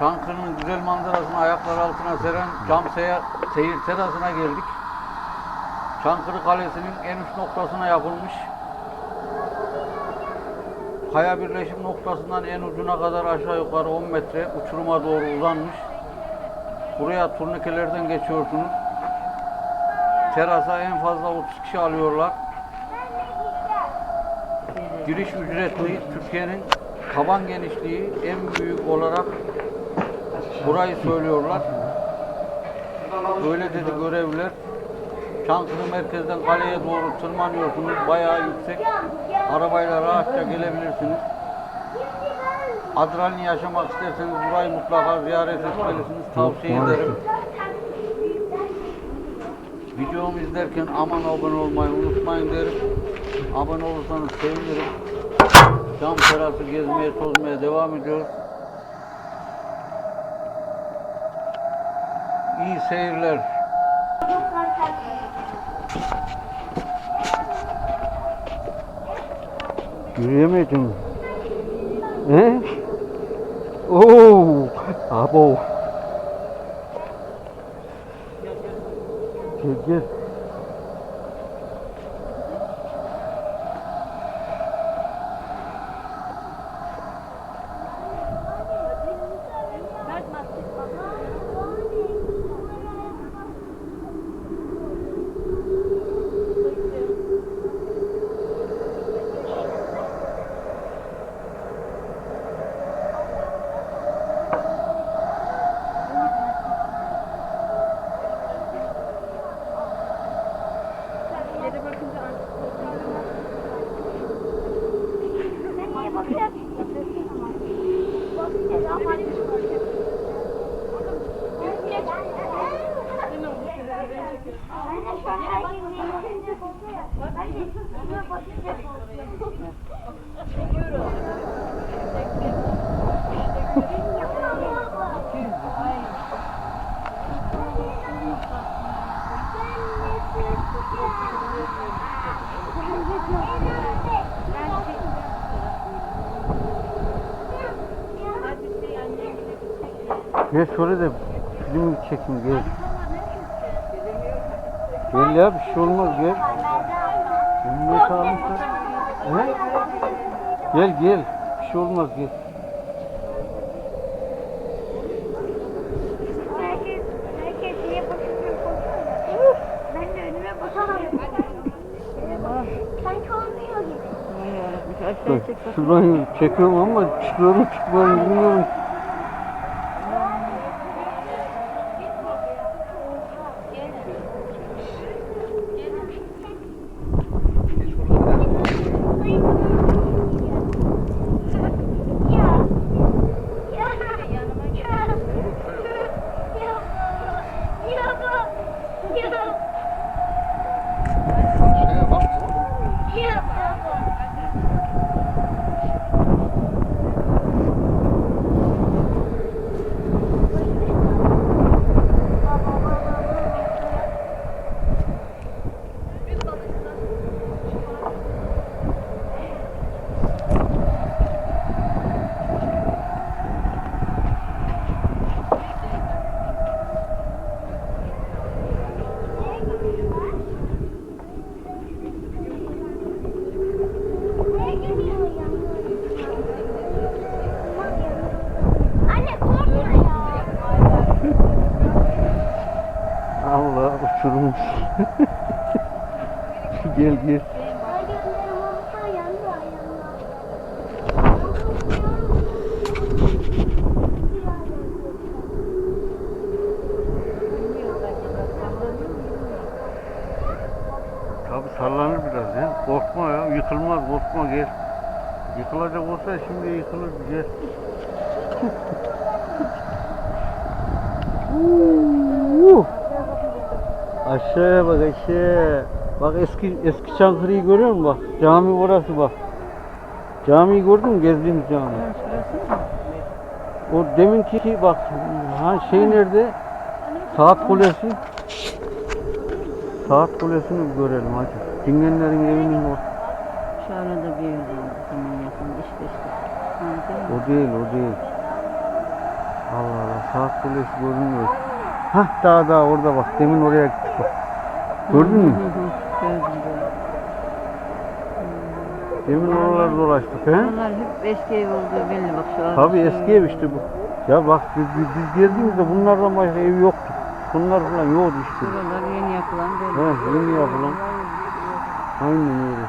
Çankırı'nın güzel manzarasını ayaklar altına seren cam seyir, terasına geldik. Çankırı Kalesi'nin en üst noktasına yapılmış. Kaya birleşim noktasından en ucuna kadar aşağı yukarı 10 metre uçuruma doğru uzanmış. Buraya turnikelerden geçiyorsunuz. Terasa en fazla 30 kişi alıyorlar. Giriş ücretli Türkiye'nin taban genişliği en büyük olarak burayı söylüyorlar. Öyle dedi görevliler. Çankırı merkezden kaleye doğru tırmanıyorsunuz. Bayağı yüksek. Arabayla rahatça gelebilirsiniz. Adrenalin yaşamak isterseniz burayı mutlaka ziyaret etmelisiniz. Tavsiye ederim. Videomu izlerken aman abone olmayı unutmayın derim. Abone olursanız sevinirim. Cam terası gezmeye tozmaya devam ediyoruz. İyi seyirler. Yürüyemedin. He? Oo, abo. Gel gel. Gel şöyle de film çekin gel. Gel ya bir şey olmaz gel. Emniyet almışlar. He? Gel gel. Bir şey olmaz gel. Herkes, herkes niye bakıyor koşuyor? Ben de önüme bakamıyorum. Sanki olmuyor gibi. Bak, Şuradan çekiyorum ama çıkıyorum çıkmıyorum bilmiyorum. Uçurmuş. gel gel. Tabi sallanır biraz ya. Korkma ya. Yıkılmaz korkma gel. Yıkılacak olsa şimdi yıkılır gel. Uuu. Aşağıya bak aşağıya. Bak eski eski Çankırı'yı görüyor musun bak? Cami orası bak. Camiyi gördün mü? Gezdiğimiz cami. O deminki bak ha şey nerede? Saat kulesi. Saat kulesini görelim hadi. Dingenlerin evinin o. Şu arada bir yer var. Zaman yakın işte işte. O değil o değil. Allah Allah saat kulesi görünmüyor. Hah daha daha orada bak. Demin oraya gittik bak. Gördün mü? Demin oralarda dolaştık he? Bunlar hep eski ev olduğu belli bak şu an. Tabii eski ev işte bu. Ya bak biz, biz, biz geldiğimizde bunlardan başka ev yoktu. Bunlar falan yoktu işte. Buralar yeni yapılan böyle. He, yeni yapılan. Aynen öyle.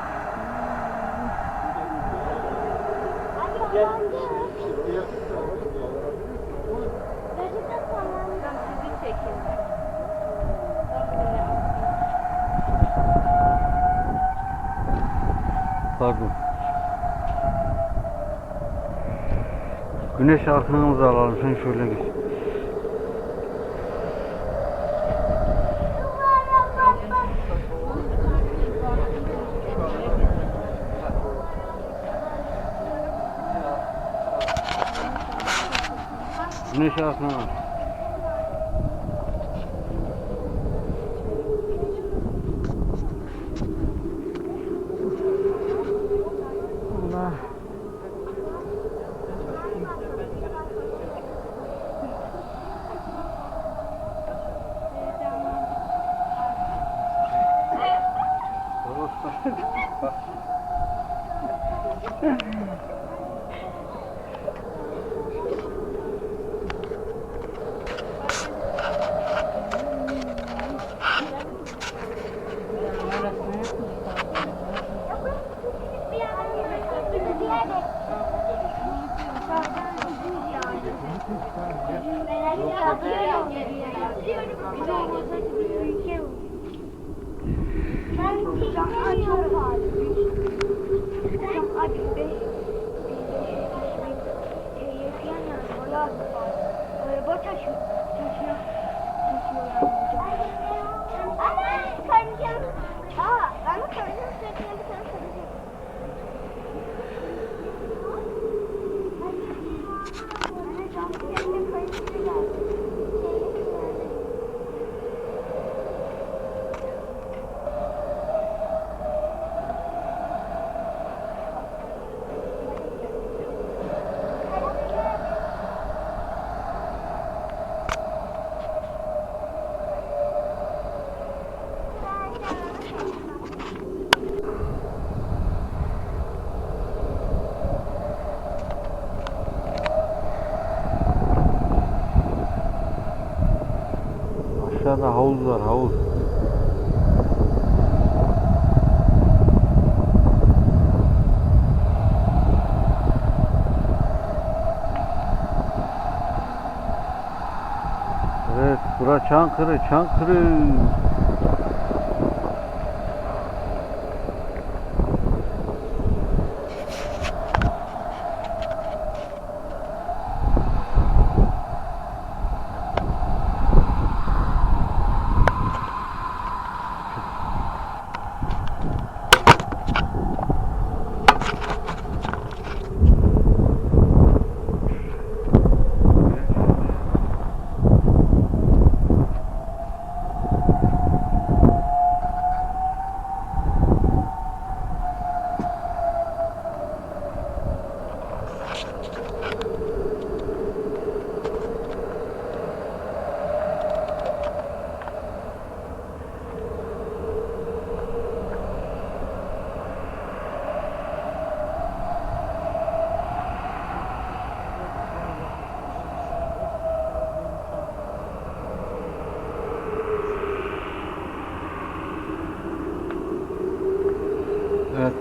Pardon. Güneş arkamızı alalım. Sen şöyle geç. Güneş arkana Aşağıda havuz var havuz. Evet, bura Çankırı, Çankırı. Evet,